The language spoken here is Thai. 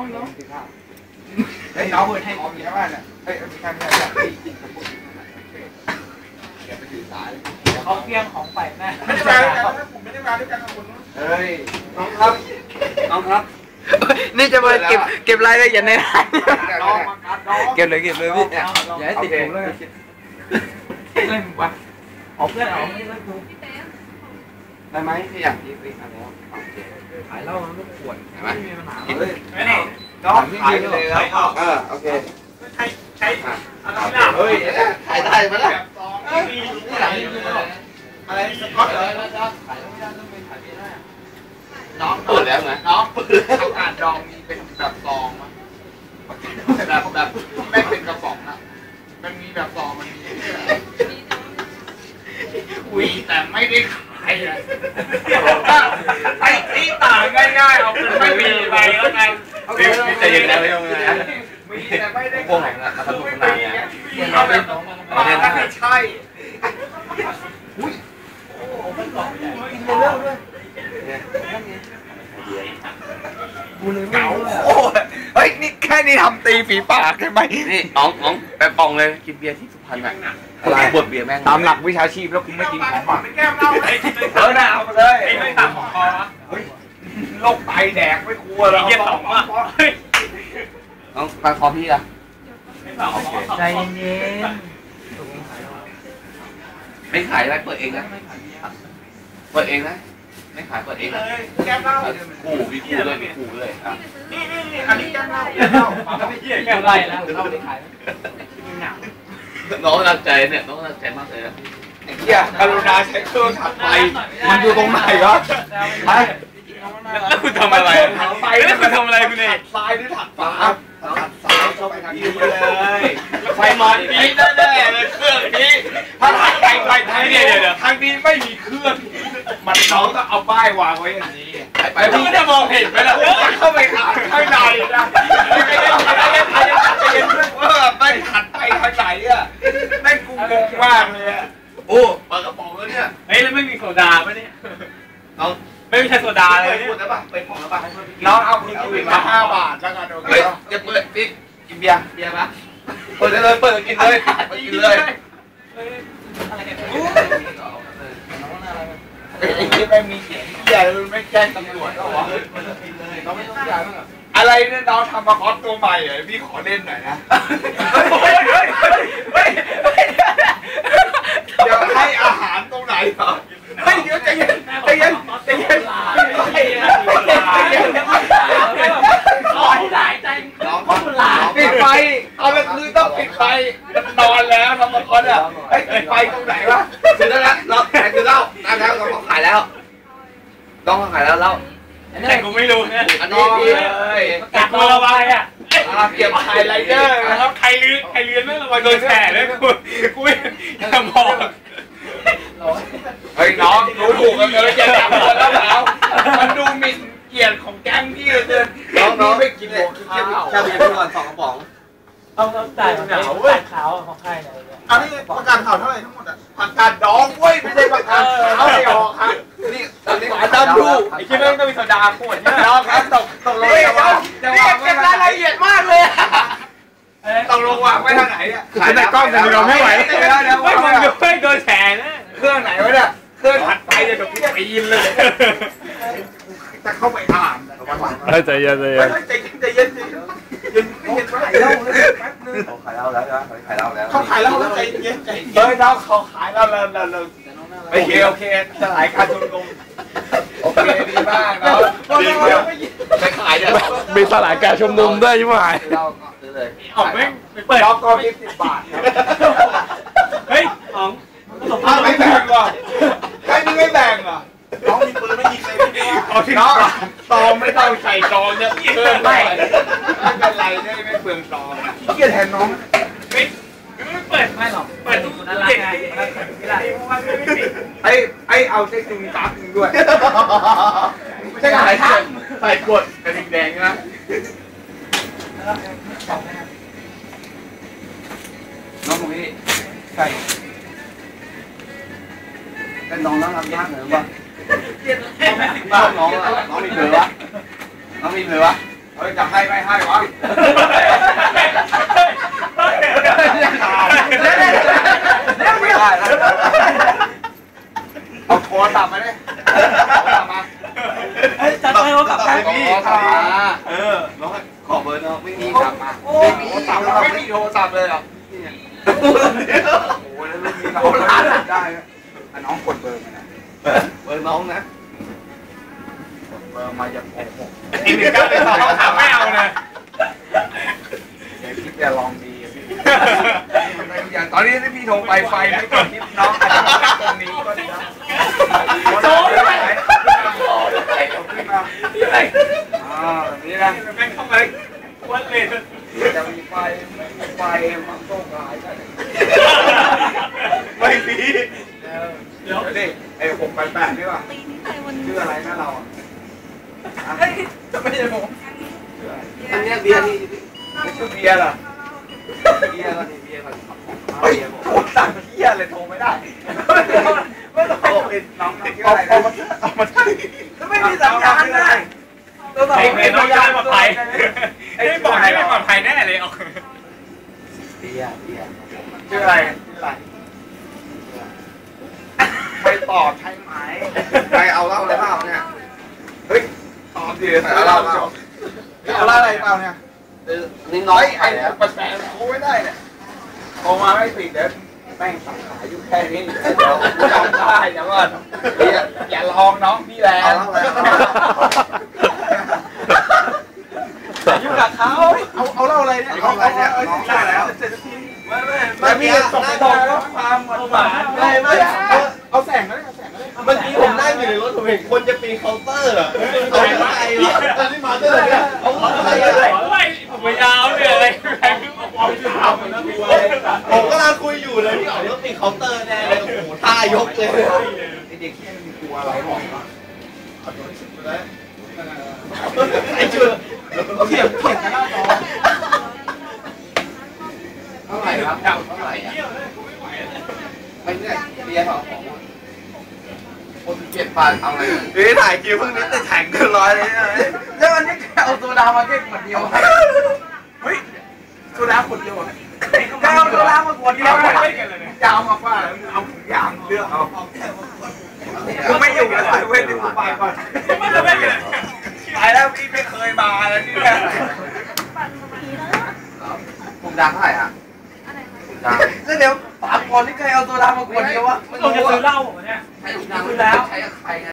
เฮ้ยน้องเปิดให้ออมอยู่ที่บ้านน่ะเฮ้ยไม่ใช่ไม่ใช่ไม่อย่าไปถือสายเขาเพียงของไปแม่ไม่ได้มาด้วยกันนะผมไม่ได้มาด้วยกันกับคุณเฮ้ยน้องครับน้องครับ นี่จะมาเก็บเก็บรายละเอียดในร้านน้องมากัดน้องเก็บเลยเก็บเลยพี่อย่าให้ติดผมเลยเล่นวะเอาเพื่อนเอาไม่เล่นกูได้ไหมที่อยากที่วิ่งมาแล้วโอเคขายเหล้ามันไม่ขวดเห็นไหมไม่มีปัญหากินเลย น้องขายไปเลยแล้วเออโอเคใช้ใช้เฮ้ยขายได้ไหมล่ะนี่หลังนี่คืออะไรสก๊อตเลยน้องเปิดแล้วไงน้องเปิดอากาศดองมีเป็นแบบซองมั้ยแบบแบบไม่เป็นกระป๋องนะมันมีแบบซองมันมีอุ้ยแต่ไม่ได้ขายอะไอ้ที่ต่างง่ายๆเอาเป็นไม่มีไปแล้วกัน พี่ใจเย็นนะไม่ต้องนะมีแต่ไม่ได้พวกไหนนะมาทำทุกนานเนี่ยเอาแบบมาถ้าไม่ใช่เก๋าโอ้เฮ้ยนี่แค่นี้ทำตีฝีปากใช่ไหมนี่น้องน้องไปปองเลยกินเบียร์ที่สุพรรณอะอะไรบวดเบียร์แม่งตามหลักวิชาชีพแล้วคุณไม่กินของหมักแก้มเหล้าไอ้เออน่าเอาไปเลยไอ้ไม่ต่ำของคอวะ โรคไตแดกไม่กลัวหรอกเยี่ยสองวะน้องฟังคอพี่อะใจเย็นไม่ขายอะไรเปิดเองนะเปิดเองนะไม่ขายเปิดเองนะแก้มเหล้าขู่มีขู่เลยมีขู่เลยอะนี่นี่นี่อันนี้แก้มเหล้าแก้มเหล้าแก้มไรแล้วเหล้าไม่ขายหนักน้องรักใจเนี่ยน้องรักใจมากเลยนะไอ้เหี้ยกรุณาใช้เครื่องถัดไปมันอยู่ตรงไหนวะไป แล้วคุณทำอะไรถัดไปแล้วคุณทำอะไรคุณเอกซ้ายหรือถัดขวาถัดซ้ายเข้าไปทางนี้เลยไฟมันนี้แน่ๆเลยเครื่องนี้ถ้าถัดไปไปทางนี้ทางนี้ไม่มีเครื่องมันน้องต้องเอาป้ายวางไว้อย่างนี้ไปพี่จะมองเห็นไหมล่ะเข้าไป น้องเอาคุณกินมาห้าบาทแล้วกันโอเคเฮ้ยอย่าเปิดพี่กินเบียร์เบียร์ปะเปิดเลยเปิดกินเลยกินเลยอะไรเนี่ยไอ้ที่ไม่มีเสียงเหี้ยมันไม่แจ้งตำรวจแล้ววะน้องไม่ต้องจ่ายมั้งอะอะไรเนี่ยน้องทำมาคอสตัวใหม่เหรอพี่ขอเล่นหน่อยนะเฮ้ยเฮ้ยเฮ้ยเฮ้ยเดี๋ยวให้อาหารตรงไหนเหรอเฮ้ยเดี๋ยวใจเย็นใจเย็นใจเย็นใจเย็นใจเย็น ร้อยหลายใจน้องคนหลา ปิดไฟเอาละคือ ต้องปิดไฟนอนแล้วทำมาคอสอะไอ้ปิดไฟตรงไหนวะคือแล้วเราขายคือเหล้าน้ำแล้วเราขายแล้วต้องขายแล้วเหล้าแต่กูไม่รู้เนี่ยอันนี้พี่กัดตัวไปอะอาเก็บไฮไลเดอร์นะนะคครัรับบใครลื้อใครเลื้อนไม่ระวังโดนแฉเลยกูกูไม่จะมองเฮ้ยน้องดูถูกกันเลยอย่าจับตัวแล้วแล้วมันดูหมิ่นเกียรติของแก๊งพี่เหลยเกินน้องน้องไม่กินหมดข้าวแค่เบียร์ก่อนสองกระป๋อง ต้องต้องจ่ายหนาวเว้ยขาวของใครเนี่ยอันนี้ประกันข่าวเท่าไหร่ทั้งหมดอะประกันดองเว้ยไม่ใช่ประกันข่าวไม่ออกครับนี่ตอนนี้ฝาดำดูไอ้ที่แม่งต้องมีโซดาขวดเนี่ยน้องครับตกตกลงจะวางจะวางไว้ทางไหนละเอียดมากเลยตกลงวางไว้ทางไหนอะคือในกล้องผมเราไม่ไหวเดี๋ยวเดี๋ยวไม่ไม่มึมึงงดูไม่โดนแฉนะเครื่องไหนวะเนี่ยเครื่องถัดไปเนี่ยเดี๋ยวพี่ปีนเลยจะเข้าไปอ่านเฮ้ยใจเย็นใจเย็นใจเย็นใจเย็นใจเย็นเย็นเย็นไว้แล้วแป๊บนึง เขาขายเหล้าแล้วนะขายเหล้าแล้วเขาขายแล้วแล้วใจเย็นใจเย็นเฮ้ยน้องเขาขายแล้วแล้วแล้วแล้วโอเคโอเคสลายการชุมนุมโอเคดีมากเนาะดีเดียวไปขายเดี๋ยวมีสลายการชุมนุมด้วยใช่ไหมเหล้าซื้อเลยอ๋องแม่งไปเปิดด็อกก็ยี่สิบบาทครับเฮ้ยอ๋องสมอ้าวไม่แบ่งเหรอใครมึงไม่แบ่งเหรอน้องมีปืนไม่ยิงเลย พี่น้องซองไม่ต้องใส่ซองเนี่ยเพิ่มไม่ไม่เป็นไรได้ไม่เปลืองซองเกียแทนน้องไม่ไม่เปิดไม่หรอกเปิดทุกน่ารักไงไม่ได้เพราะว่าไม่ติดไอ้ไอ้เอาเซ็กซ์จุงตักด้วยไม่ใช่ขายทั้งใส่กดกระดิ่งแดงนะน้องตรงนี้ใช่เป็นน้องแล้วรับยากเหรอวะ น้องน้องน้องมีเบอร์วะน้องมีเบอร์วะเฮ้ยจะให้ไม่ให้วะไม่ได้แล้วเอาโทรศัพท์มาดิโทรศัพท์มาเฮ้ยจัดให้เขากลับไปขอกลับมาเออน้องขอเบอร์น้องไม่มีกลับมาไม่มีโทรศัพท์เราไม่มีโทรศัพท์เลยเหรอโอ้โหแล้วไม่มีเราได้น้องกดเบอร์มานะ เบอร์น้องนะกดเบอร์มาอย่าโกหกอีกหนึ่งก้าวไปสองเขาถามไม่เอาเลยเดี๋ยวคิดจะลองดีพี่อย่างตอนนี้ที่พี่โทรไปไฟไม่กดคิดน้องอาจจะตรงนี้ก็ได้นะโจ้ยขึ้นมาอ่าแบบนี้นะแม่งเข้ามาวันเลยจะมีไฟไม่มีไฟมันโต้กายได้ไม่มีเดี๋ยวเดี๋ยวดิ ไอ้หกแปดแปดนี่ว่ะปีนี้ไปวันชื่ออะไรนะเราอะจะไม่ใช่ผมชื่ออะไรอันนี้เบียร์นี่ไม่ชื่อเบียร์เหรอเบียร์ก่อนเบียร์ก่อนเฮ้ยโทรสั่งเบียร์เลยโทรไม่ได้ไม่ต้องเป็นน้องชื่ออะไรเอามาเอามาไม่มีสัญญาณเลยไอ้เมย์น้องจะไม่ปลอดภัยไอ้บอกให้ไม่ปลอดภัยแน่เลยเอาเบียร์เบียร์ชื่ออะไรชื่ออะไร ใครตอบใช่ไหมใครเอาเหล้าอะไรเปล่าเนี่ยเฮ้ยตอบดิเอาเหล้าเปล่าเอาเหล้าอะไรเปล่าเนี่ยเออนี่น้อยไอ้ไอ้ไอ้แล้วปัสแสโทรไม่ได้เนี่ยโทรมาไม่ติดเดี๋ยวแม่งสั่งขายอยู่แค่นี้เดี๋ยวจำได้เดี๋ยวก่อนอย่าอย่าลองน้องพี่แลนเอาเหล้าอะไรอยู่กับเขาเอาเอาเหล้าอะไรเนี่ยเอาอะไรเนี่ยน้องได้แล้วเสร็จทีไม่ไม่ไม่มีส่งไปบอกว่าความหวานไม่ไม่ ถผมเห็นคนจะปีนเคาน์เตอร์อะเอาไปไอ้ตอนนี้มาเตอร์เนี่ยเอาไปอะไรผมไม่ยาวเนี่ยเลยแม่งบอกยาวผมกำลังคุยอยู่เลยพี่อ๋อรถปีนเคาน์เตอร์แน่เลยโอ้โหท่ายกเลยไอเด็กที่มันมีกลัวอะไรหรอกไอ้ชื่อเถียงเถียงกันแล้วน้อง เท่าไหร่ครับเท่าไหร่อะไม่เนี่ยเบียร์สองของ คนเจ็ดพันเอะไรเฮ้ยถ่ายคิวเพิ่งนี้แต่แข่งเกินร้อยเลยนะแล้ววันนี้เอาโซดามาแค่ขวดเดียวเฮ้ยโซดาขวดเดียวอะแกเอาโซดามาขวดเดียวจะเอามาฟ้าเอายางเลือกเอากูไม่อยู่แล้วเว้ยดิกูไปก่อนไมันจะไม่เกิดตายแล้วพี่ไม่เคยมาแล้วที่เนี่ยผมดังเท่าไหร่อะอะไรนะดังแล้วเดี๋ยวปากก่อนที่เคยเอาโซดามาขวดเดียววะเราจะซื้อเหล้าเหรอ Ik.